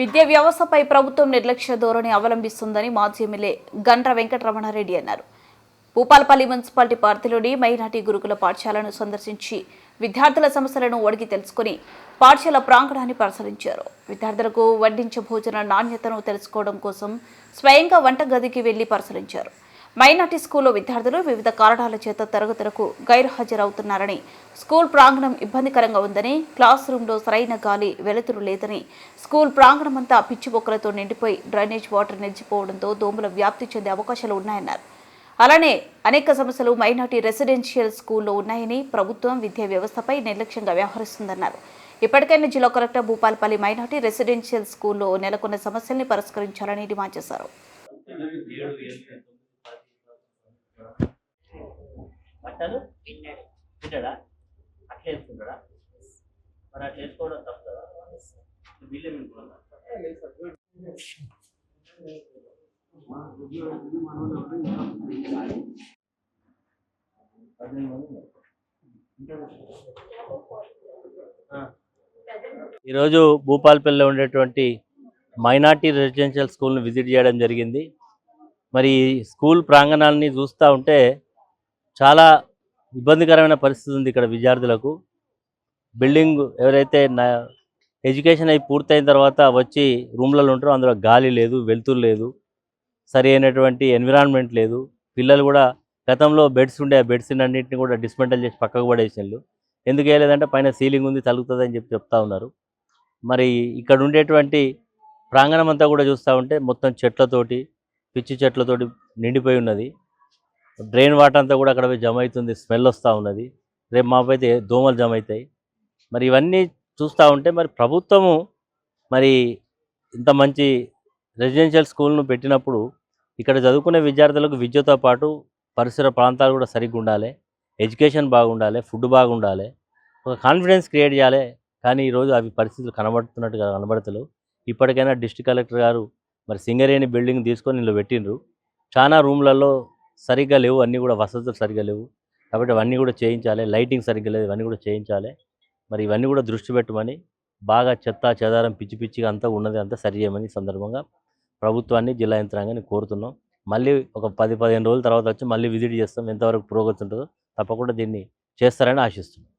విద్యా వ్యవస్థపై ప్రభుత్వం నిర్లక్ష్య ధోరణి అవలంబిస్తుందని మాజీ ఎమ్మెల్యే గండ్ర వెంకటరమణారెడ్డి అన్నారు. భూపాలపల్లి మున్సిపాలిటీ పరిధిలోని మైనార్టీ గురుకుల పాఠశాలను సందర్శించి విద్యార్థుల సమస్యలను అడిగి తెలుసుకుని పాఠశాల ప్రాంగణాన్ని పరిశీలించారు. విద్యార్థులకు వడ్డించే భోజన నాణ్యతను తెలుసుకోవడం కోసం స్వయంగా వంటగదికి వెళ్ళి పరిశీలించారు. మైనార్టీ స్కూల్లో విద్యార్థులు వివిధ కారణాల చేత తరగతులకు గైర్హాజరవుతున్నారని స్కూల్ ప్రాంగణం ఇబ్బందికరంగా ఉందని క్లాస్ రూమ్లో సరైన గాలి వెలుతురు లేదని స్కూల్ ప్రాంగణమంతా పిచ్చి మొక్కలతో నిండిపోయి డ్రైనేజ్ వాటర్ నిలిచిపోవడంతో దోమల వ్యాప్తి చెందే అవకాశాలు ఉన్నాయన్నారు. అలానే అనేక సమస్యలు మైనార్టీ రెసిడెన్షియల్ స్కూల్లో ఉన్నాయని ప్రభుత్వం విద్యా వ్యవస్థపై నిర్లక్ష్యంగా వ్యవహరిస్తుందన్నారు. ఇప్పటికైనా జిల్లా కలెక్టర్ భూపాలపల్లి మైనార్టీ రెసిడెన్షియల్ స్కూల్లో నెలకొన్న సమస్యల్ని పరిష్కరించాలని డిమాండ్ చేశారు. బట్టలు తింటాడా అట్లా వేసుకుంటాడా మరి అట్లా వేసుకోవడం తప్పు కదా? బిల్లు ఏమిటి ఈరోజు భూపాల్పల్లిలో ఉండేటువంటి మైనార్టీ రెసిడెన్షియల్ స్కూల్ని విజిట్ చేయడం జరిగింది. మరి స్కూల్ ప్రాంగణాలని చూస్తూ ఉంటే చాలా ఇబ్బందికరమైన పరిస్థితి ఉంది ఇక్కడ విద్యార్థులకు. బిల్డింగ్ ఎవరైతే నా ఎడ్యుకేషన్ అయి పూర్తయిన తర్వాత వచ్చి రూమ్లలో ఉంటారో అందులో గాలి లేదు వెలుతురు లేదు సరి అయినటువంటి ఎన్విరాన్మెంట్ లేదు. పిల్లలు కూడా గతంలో బెడ్స్ ఉండే ఆ బెడ్స్ అన్నింటిని కూడా డిస్మెంటల్ చేసి పక్కకు పడేసినారు ఎందుకు వేయలేదంటే పైన సీలింగ్ ఉంది తలుగుతుంది అని చెప్పి చెప్తా ఉన్నారు. మరి ఇక్కడ ఉండేటువంటి ప్రాంగణం అంతా కూడా చూస్తూ ఉంటే మొత్తం చెట్లతోటి పిచ్చి చెట్లతోటి నిండిపోయి ఉన్నది. డ్రైన్ వాటర్ అంతా కూడా అక్కడ పోయి జమ అవుతుంది స్మెల్ వస్తూ ఉన్నది. రేపు మాపైతే దోమలు జమ అవుతాయి. మరి ఇవన్నీ చూస్తూ ఉంటే మరి ప్రభుత్వము మరి ఇంత మంచి రెసిడెన్షియల్ స్కూల్ను పెట్టినప్పుడు ఇక్కడ చదువుకునే విద్యార్థులకు విద్యతో పాటు పరిసర ప్రాంతాలు కూడా సరిగ్గా ఉండాలి. ఎడ్యుకేషన్ బాగుండాలి ఫుడ్ బాగుండాలి. ఒక కాన్ఫిడెన్స్ క్రియేట్ చేయాలి. కానీ ఈరోజు అవి పరిస్థితులు కనబడుతున్నట్టుగా కనబడతలేవు. ఇప్పటికైనా డిస్ట్రిక్ట్ కలెక్టర్ గారు మరి సింగరేణి బిల్డింగ్ తీసుకొని ఇందులో పెట్టిండ్రు. చాలా రూమ్లలో సరిగ్గా లేవు అన్నీ కూడా వసతులు సరిగ్గా లేవు. కాబట్టి అవన్నీ కూడా చేయించాలి. లైటింగ్ సరిగ్గా లేదు ఇవన్నీ కూడా చేయించాలి. మరి ఇవన్నీ కూడా దృష్టి పెట్టమని బాగా చెత్త చెదారం పిచ్చి పిచ్చిగా అంతా ఉన్నది అంతా సరి చేయమని సందర్భంగా ప్రభుత్వాన్ని జిల్లా యంత్రాంగాన్ని కోరుతున్నాం. మళ్ళీ ఒక పది పదిహేను రోజుల తర్వాత వచ్చి మళ్ళీ విజిట్ చేస్తాం. ఎంతవరకు ప్రోగ్రెస్ ఉంటుందో తప్పకుండా దీన్ని చేస్తారని ఆశిస్తున్నాం.